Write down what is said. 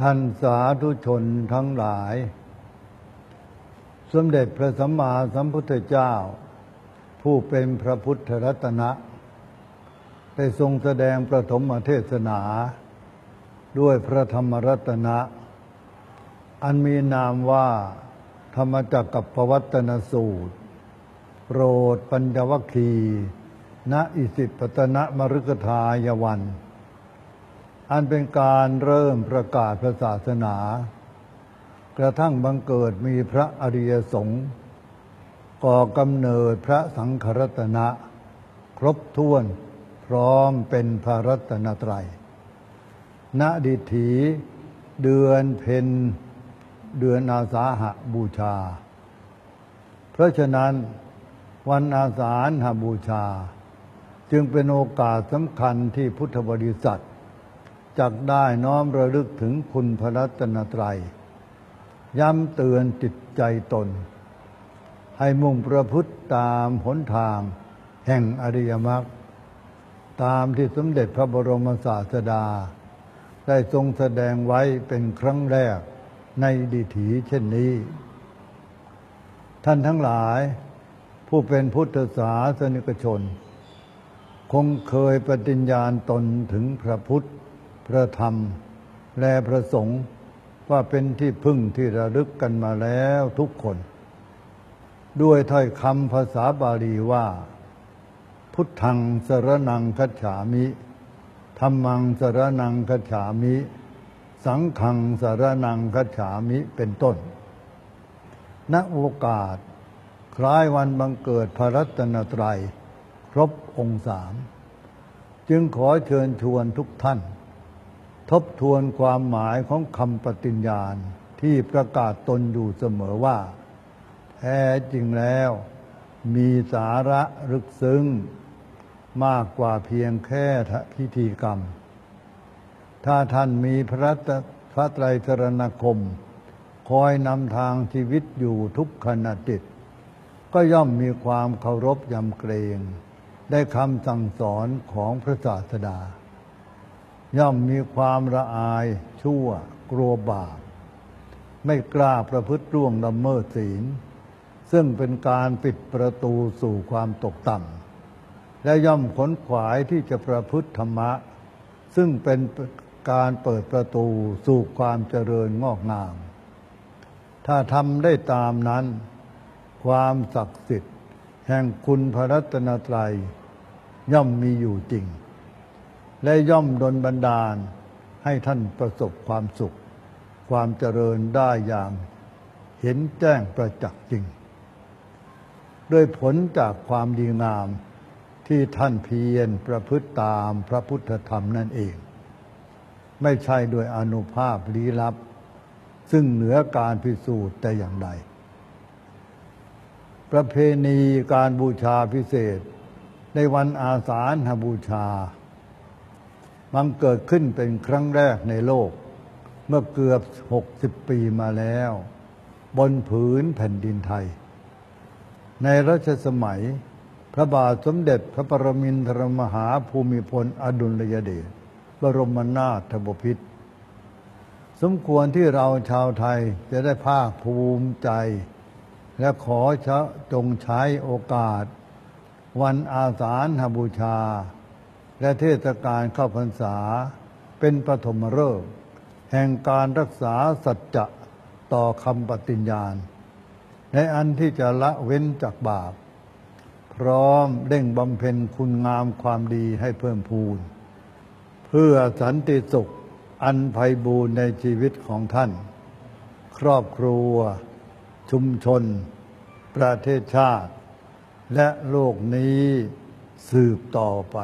ท่านสาธุชนทั้งหลาย สมเด็จพระสัมมาสัมพุทธเจ้า ผู้เป็นพระพุทธรัตนะ ได้ทรงแสดงประถมเทศนา ด้วยพระธรรมรัตนะ อันมีนามว่า ธรรมจักกับปวัตนสูตร โปรดปัญจวัคคีณอิสิปตนะมฤคทายวัน อันเป็นการเริ่มประกาศพระศาสนา กระทั่งบังเกิดมีพระอริยสงฆ์ก่อกำเนิดพระสังฆรัตนะ ครบถ้วนพร้อมเป็นพระรัตนตรัยณดิถีเดือนเพ็ญเดือนอาสาหะบูชา เพราะฉะนั้นวันอาสาหบูชา จึงเป็นโอกาสสำคัญที่พุทธบริษัท จักได้น้อมระลึกถึงคุณพระรัตนตรัย ย้ำเตือนจิตใจตน ให้มุ่งประพฤติตามหนทาง แห่งอริยมรรคตามที่สมเด็จพระบรมศาสดา ได้ทรงแสดงไว้เป็นครั้งแรกในดิถีเช่นนี้ ท่านทั้งหลาย ผู้เป็นพุทธศาสนิกชน คงเคยปฏิญญาณตนถึงพระพุทธ พระธรรม และพระสงฆ์ว่าเป็นที่พึ่งที่ระลึกกันมาแล้วทุกคน ด้วยถ้อยคำภาษาบาลีว่า พุทธังสรนังคัจฉามิธรรมังสรนังคัจฉามิ สังฆังสรนังคัจฉามิเป็นต้น ณโอกาส คล้ายวันบังเกิดพระรัตนตรัย ครบองค์สาม จึงขอเชิญชวนทุกท่าน ทบทวนความหมายของคำปฏิญญาณที่ประกาศตนอยู่เสมอว่า แท้จริงแล้ว มีสาระลึกซึ้ง มากกว่าเพียงแค่พิธีกรรม ถ้าท่านมีพระพระไตรสรณคม คอยนำทางชีวิตอยู่ทุกขณะจิต ก็ย่อมมีความเคารพยำเกรง ได้คำสั่งสอนของพระศาสดา ย่อมมีความละอายชั่วกลัวบาป ไม่กล้าประพฤติร่วงละเมิดศีล ซึ่งเป็นการปิดประตูสู่ความตกต่ำและย่อมขนขวายที่จะประพฤติธรรมะ ซึ่งเป็นการเปิดประตูสู่ความเจริญงอกงาม ถ้าทำได้ตามนั้น ความศักดิ์สิทธิ์ แห่งคุณพระรัตนตรัยย่อมมีอยู่จริง และย่อมดลบันดาลให้ท่านประสบความสุข ความเจริญได้อย่าง เห็นแจ้งประจักษ์จริง ด้วยผลจากความดีงามที่ท่านเพียรประพฤติตามพระพุทธธรรมนั่นเอง ไม่ใช่โดยอนุภาพลี้ลับ ซึ่งเหนือการพิสูจน์แต่อย่างใดประเพณีการบูชาพิเศษ ในวันอาสาฬหบูชา มันเกิดขึ้นเป็นครั้งแรกในโลก เมื่อเกือบ 60 ปีมาแล้ว บนผืนแผ่นดินไทย ในรัชสมัย พระบาทสมเด็จพระปรมินทรมหาภูมิพลอดุลยเดชบรมนาถบพิตรสมควรที่เราชาวไทยจะได้ภาคภูมิใจ และขอจงใช้โอกาส วันอาสาฬหบูชา และเทศกาลเข้าพรรษา เป็นปฐมฤกษ์แห่งการรักษาสัจจะต่อคำปฏิญญาณ ในอันที่จะละเว้นจากบาป พร้อมเร่งบำเพ็ญคุณงามความดีให้เพิ่มพูน เพื่อสันติสุขอันไพบูรณ์ในชีวิตของท่าน ครอบครัว ชุมชน ประเทศชาติ และโลกนี้สืบต่อไป